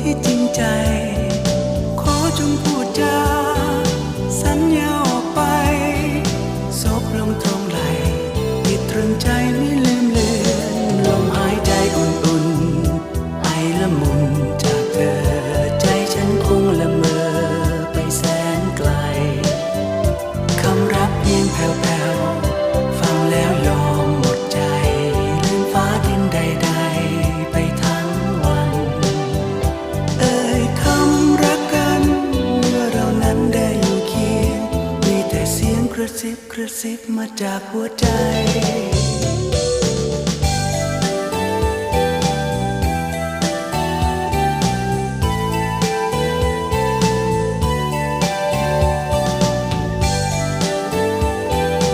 ที่จริงใจ ขอจงพูดจาสัญญาออกไปศบลงตรงไหลติดตรึงใจไม่ลืมเลือนลมหายใจอุ่นๆไอละมุนจากเธอ ใจฉันคงละเมอไปแสนไกล คำรับเพียงแผ่วๆ ระซิบกระซิบมาจากหัวใจ